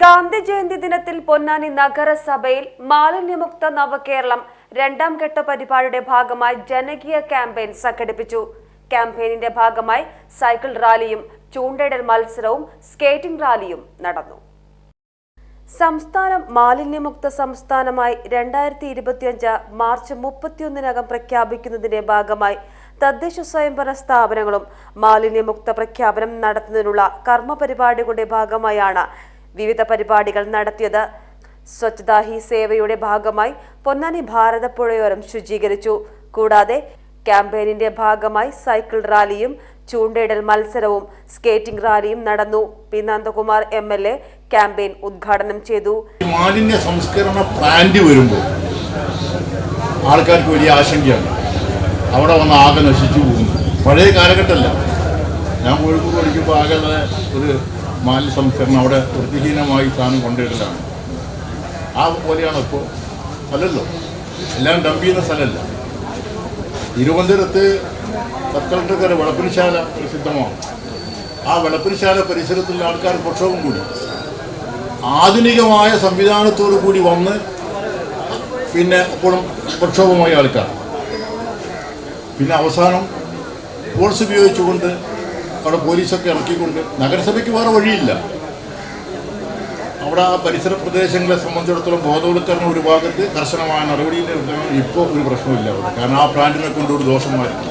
ഗാന്ധി ജയന്തി ദിനത്തിൽ പൊന്നാനി നഗരസഭയിൽ മാലിന്യമുക്ത നവകേരളം രണ്ടാം ഘട്ട പരിപാടിയുടെ ഭാഗമായി ജനകീയ ക്യാമ്പയിൻ സംഘടിപ്പിച്ചു. ക്യാമ്പയിനിന്റെ ഭാഗമായി സൈക്കിൾ റാലിയും ചൂണ്ടയിടൽ മത്സരവും സ്കേറ്റിംഗ് റാലിയും നടന്നു. സംസ്ഥാനം മാലിന്യമുക്ത സംസ്ഥാനമായി രണ്ടായിരത്തി ഇരുപത്തിയഞ്ച് മാർച്ച് മുപ്പത്തിയൊന്നിനകം പ്രഖ്യാപിക്കുന്നതിന്റെ ഭാഗമായി തദ്ദേശ സ്വയംഭരണ സ്ഥാപനങ്ങളും മാലിന്യമുക്ത പ്രഖ്യാപനം നടത്തുന്നതിനുള്ള കർമ്മപരിപാടികളുടെ ഭാഗമായാണ് വിവിധ പരിപാടികൾ നടത്തിയത്. സ്വച്ഛതാ ഹി സേവയുടെ ഭാഗമായി പൊന്നാനി ഭാരതപ്പുഴയോരം ശുചീകരിച്ചു. കൂടാതെ ക്യാമ്പയിനിന്റെ ഭാഗമായി സൈക്കിൾ റാലിയും ചൂണ്ടയിടൽ മത്സരവും സ്കേറ്റിംഗ് റാലിയും നടന്നു. P Nandakumar M L A campaign ഉദ്ഘാടനം ചെയ്തു. മാലിന്യ സംസ്കരണ പ്ലാന്റ് വരുമ്പോൾ ആൾക്കാർക്ക് വലിയ ആശങ്കയാണ്. അവിടെ വന്ന് ആകെ നശിച്ചു പോകുന്നു. പഴയ കാലഘട്ടമല്ല. ഞാൻ കോഴിക്കോട് പഠിക്കുമ്പോൾ ആകെ ഒരു മാലിന്യ സംസ്കരണം അവിടെ വൃത്തിഹീനമായി സാധനം കൊണ്ടിടലാണ് ആ പോലെയാണ് ഇപ്പോൾ അല്ലല്ലോ എല്ലാം ഡംപ് ചെയ്യുന്ന സ്ഥലമല്ല. തിരുവനന്തപുരത്ത് സബ് വെളപ്പിനിശാല പ്രസിദ്ധമാണ്. ആ വെളപ്പിനിശാല പരിസരത്തുള്ള ആൾക്കാർ പ്രക്ഷോഭം കൂടി. ആധുനികമായ സംവിധാനത്തോടു കൂടി വന്ന് പിന്നെ അപ്പോഴും പ്രക്ഷോഭമായ ആൾക്കാർ. പിന്നെ അവസാനം ഫോഴ്സ് ഉപയോഗിച്ചുകൊണ്ട് അവിടെ പോലീസൊക്കെ ഇറക്കിക്കൊണ്ട് നഗരസഭയ്ക്ക് വേറെ വഴിയില്ല. അവിടെ ആ പരിസര പ്രദേശങ്ങളെ സംബന്ധിച്ചിടത്തോളം ബോധവൽക്കരണം ഒരു ഭാഗത്ത് കർശനമായ നടപടിയിൽ ഇപ്പോൾ ഒരു പ്രശ്നമില്ല അവിടെ. കാരണം ആ പ്ലാന്റിനെ കൊണ്ട് ഒരു ദോഷന്മാരുണ്ട്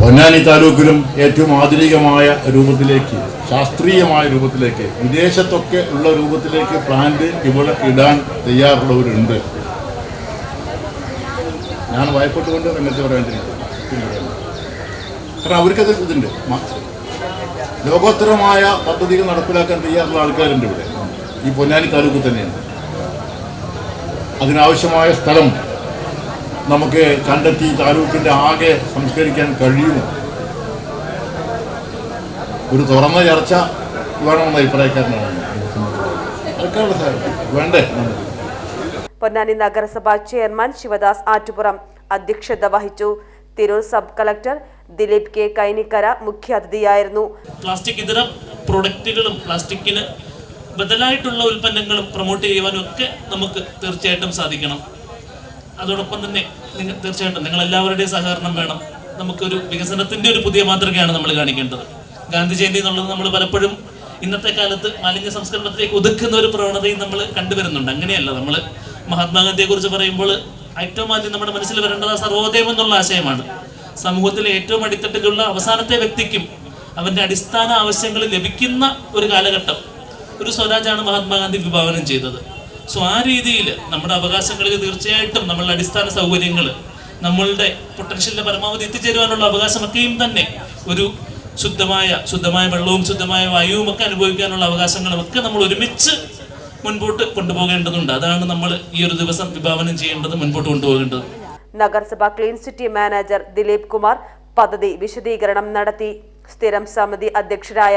പൊന്നാനി താലൂക്കിലും ഏറ്റവും ആധുനികമായ രൂപത്തിലേക്ക് ശാസ്ത്രീയമായ രൂപത്തിലേക്ക് വിദേശത്തൊക്കെ ഉള്ള രൂപത്തിലേക്ക് പ്ലാന്റ് ഇവിടെ ഇടാൻ തയ്യാറുള്ളവരുണ്ട്. ഞാൻ വായ്പപ്പെട്ടുകൊണ്ട് രംഗത്ത് പറയാണ്ടിരിക്കും കാരണം അവർക്കത് ഇതുണ്ട് ലോകോത്തരമായ പദ്ധതികൾ നടപ്പിലാക്കാൻ തയ്യാറുള്ള ആൾക്കാരുണ്ട് ഇവിടെ. ഈ പൊന്നാനി താലൂക്കിൽ തന്നെയാണ്. അതിനാവശ്യമായ സ്ഥലം നമുക്ക് കണ്ടെത്തി താലൂക്കിന്റെ ആകെ സംസ്കരിക്കാൻ കഴിയുമോ? ഒരു തുറന്ന ചർച്ച വേണമെന്ന അഭിപ്രായക്കാരനാണ് വേണ്ടേ? പൊന്നാനി നഗരസഭാ ചെയർമാൻ ശിവദാസ് ആറ്റുപുറം അധ്യക്ഷത വഹിച്ചു. Tirur sub collector Dileep K Kainikkara മുഖ്യാതിഥിയായിരുന്നു plastic ഇതര പ്രൊഡക്റ്റുകളും പ്ലാസ്റ്റിക്കിന് ബദലായിട്ടുള്ള ഉൽപ്പന്നങ്ങളും പ്രൊമോട്ട് ചെയ്യുവാനും ഒക്കെ നമുക്ക് തീർച്ചയായിട്ടും സാധിക്കണം. അതോടൊപ്പം തന്നെ നിങ്ങൾ തീർച്ചയായിട്ടും നിങ്ങൾ എല്ലാവരുടെയും സഹകരണം വേണം. നമുക്കൊരു വികസനത്തിന്റെ ഒരു പുതിയ മാതൃകയാണ് നമ്മൾ കാണിക്കേണ്ടത്. ഗാന്ധി ജയന്തി എന്നുള്ളത് നമ്മൾ പലപ്പോഴും ഇന്നത്തെ കാലത്ത് മാലിന്യ സംസ്കരണത്തിലേക്ക് ഒതുക്കുന്ന ഒരു പ്രവണതയും നമ്മൾ കണ്ടുവരുന്നുണ്ട്. അങ്ങനെയല്ല നമ്മൾ മഹാത്മാഗാന്ധിയെ കുറിച്ച് പറയുമ്പോൾ ഏറ്റവും ആദ്യം നമ്മുടെ മനസ്സിൽ വരേണ്ടത് സർവോദയം എന്നുള്ള ആശയമാണ്. സമൂഹത്തിലെ ഏറ്റവും അടിത്തട്ടിലുള്ള അവസാനത്തെ വ്യക്തിക്കും അവന്റെ അടിസ്ഥാന ആവശ്യങ്ങൾ ലഭിക്കുന്ന ഒരു കാലഘട്ടം ഒരു സ്വരാജാണ് മഹാത്മാഗാന്ധി വിഭാവനം ചെയ്തത്. സോ ആ രീതിയിൽ നമ്മുടെ അവകാശങ്ങളിൽ തീർച്ചയായിട്ടും നമ്മളുടെ അടിസ്ഥാന സൗകര്യങ്ങൾ നമ്മളുടെ പൊട്ടൻഷ്യലിന്റെ പരമാവധി എത്തിച്ചേരുവാനുള്ള അവകാശമൊക്കെയും തന്നെ ഒരു ശുദ്ധമായ ശുദ്ധമായ വെള്ളവും ശുദ്ധമായ വായുവും ഒക്കെ അനുഭവിക്കാനുള്ള അവകാശങ്ങളും ഒക്കെ നമ്മൾ ഒരുമിച്ച് മുൻപോട്ട് കൊണ്ടുപോകേണ്ടതുണ്ട്. അതാണ് നമ്മൾ ഈ ഒരു ദിവസം വിഭാവനം ചെയ്യേണ്ടത് മുൻപോട്ട് കൊണ്ടുപോകേണ്ടത്. നഗരസഭ clean city manager Dileep Kumar പദ്ധതി വിശദീകരണം നടത്തി. സ്ഥിരം സമിതി അധ്യക്ഷരായ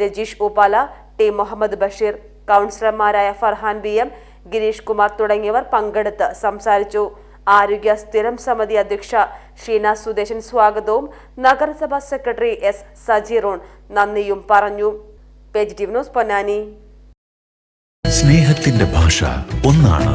രജീഷ് ഉപാല ടി മുഹമ്മദ് ബഷീർ കൗൺസിലർമാരായ ഫർഹാൻ ബി എം ഗിരീഷ് കുമാർ തുടങ്ങിയവർ പങ്കെടുത്ത് സംസാരിച്ചു. ആരോഗ്യ സ്ഥിരം സമിതി അധ്യക്ഷ ഷീന സുദേശൻ സ്വാഗതവും നഗരസഭാ സെക്രട്ടറി എസ് സജീറോൺ നന്ദിയും പറഞ്ഞു. Page news Ponnani. സ്നേഹത്തിന്റെ ഭാഷ ഒന്നാണ്.